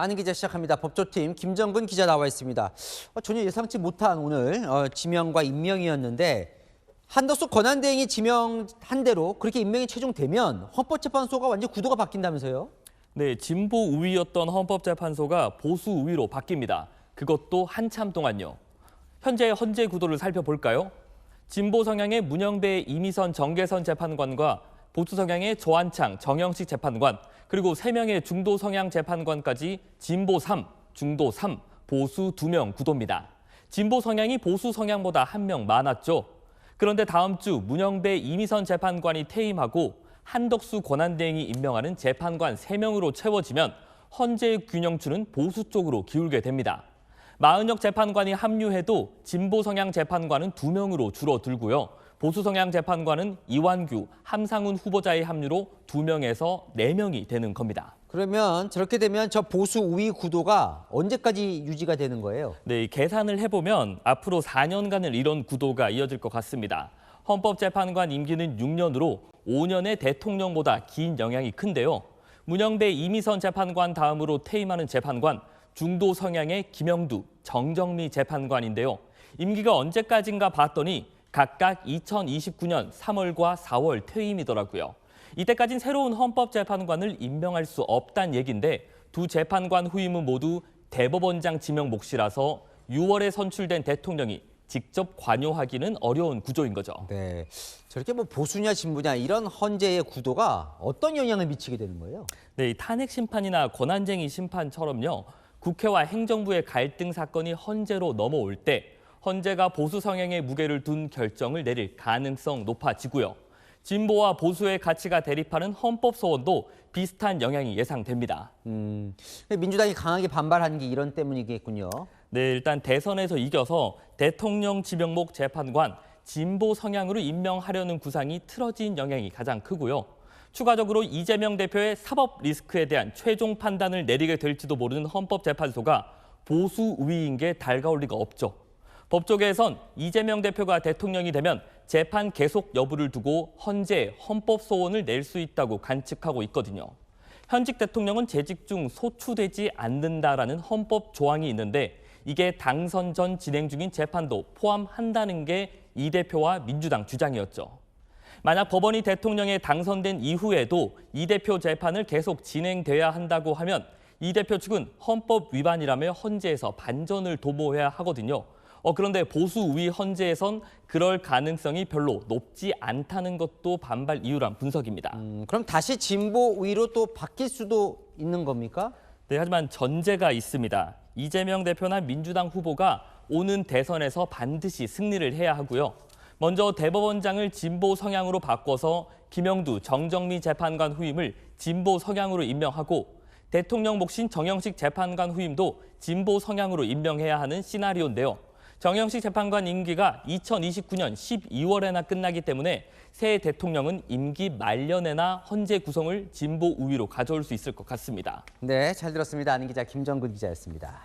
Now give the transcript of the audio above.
아는 기자 시작합니다. 법조팀 김정근 기자 나와 있습니다. 어, 전혀 예상치 못한 오늘 어, 지명과 임명이었는데 한덕수 권한대행이 지명한 대로 그렇게 임명이 최종되면 헌법재판소가 완전 구도가 바뀐다면서요? 네, 진보 우위였던 헌법재판소가 보수 우위로 바뀝니다. 그것도 한참 동안요. 현재 헌재 구도를 살펴볼까요? 진보 성향의 문영배 이미선 정계선 재판관과 보수 성향의 조한창 정영식 재판관 그리고 세명의 중도 성향 재판관까지 진보 3, 중도 3, 보수 2명 구도입니다. 진보 성향이 보수 성향보다 한 명 많았죠. 그런데 다음 주 문영배 이미선 재판관이 퇴임하고 한덕수 권한대행이 임명하는 재판관 3명으로 채워지면 헌재 균형추는 보수 쪽으로 기울게 됩니다. 마은혁 재판관이 합류해도 진보 성향 재판관은 2명으로 줄어들고요. 보수 성향 재판관은 이완규, 함상훈 후보자의 합류로 2명에서 4명이 되는 겁니다. 그러면 저렇게 되면 저 보수 우위 구도가 언제까지 유지가 되는 거예요? 네, 이 계산을 해보면 앞으로 4년간을 이런 구도가 이어질 것 같습니다. 헌법재판관 임기는 6년으로 5년의 대통령보다 긴 영향이 큰데요. 문영배 이미선 재판관 다음으로 퇴임하는 재판관, 중도 성향의 김영두, 정정미 재판관인데요. 임기가 언제까지인가 봤더니 각각 2029년 3월과 4월 퇴임이더라고요. 이때까진 새로운 헌법재판관을 임명할 수 없다는 얘기인데 두 재판관 후임은 모두 대법원장 지명 몫이라서 6월에 선출된 대통령이 직접 관여하기는 어려운 구조인 거죠. 네, 저렇게 뭐 보수냐 진보냐 이런 헌재의 구도가 어떤 영향을 미치게 되는 거예요? 네, 이 탄핵 심판이나 권한쟁의 심판처럼요. 국회와 행정부의 갈등 사건이 헌재로 넘어올 때 헌재가 보수 성향의 무게를 둔 결정을 내릴 가능성 높아지고요. 진보와 보수의 가치가 대립하는 헌법 소원도 비슷한 영향이 예상됩니다. 음, 민주당이 강하게 반발한 게 이런 때문이겠군요. 네, 일단 대선에서 이겨서 대통령 지명목 재판관 진보 성향으로 임명하려는 구상이 틀어진 영향이 가장 크고요. 추가적으로 이재명 대표의 사법 리스크에 대한 최종 판단을 내리게 될지도 모르는 헌법재판소가 보수 우위인 게 달가올 리가 없죠. 법조계에선 이재명 대표가 대통령이 되면 재판 계속 여부를 두고 헌재 헌법 소원을 낼 수 있다고 관측하고 있거든요. 현직 대통령은 재직 중 소추되지 않는다라는 헌법 조항이 있는데 이게 당선 전 진행 중인 재판도 포함한다는 게 이 대표와 민주당 주장이었죠. 만약 법원이 대통령에 당선된 이후에도 이 대표 재판을 계속 진행돼야 한다고 하면 이 대표 측은 헌법 위반이라며 헌재에서 반전을 도모해야 하거든요. 어, 그런데 보수 우위 헌재에선 그럴 가능성이 별로 높지 않다는 것도 반발 이유란 분석입니다. 음, 그럼 다시 진보 우위로 또 바뀔 수도 있는 겁니까? 네, 하지만 전제가 있습니다. 이재명 대표나 민주당 후보가 오는 대선에서 반드시 승리를 해야 하고요. 먼저 대법원장을 진보 성향으로 바꿔서 김영두, 정정미 재판관 후임을 진보 성향으로 임명하고 대통령 몫인 정영식 재판관 후임도 진보 성향으로 임명해야 하는 시나리오인데요. 정영식 재판관 임기가 2029년 12월에나 끝나기 때문에 새 대통령은 임기 말년에나 헌재 구성을 진보 우위로 가져올 수 있을 것 같습니다. 네, 잘 들었습니다. 아는 기자 김정근 기자였습니다.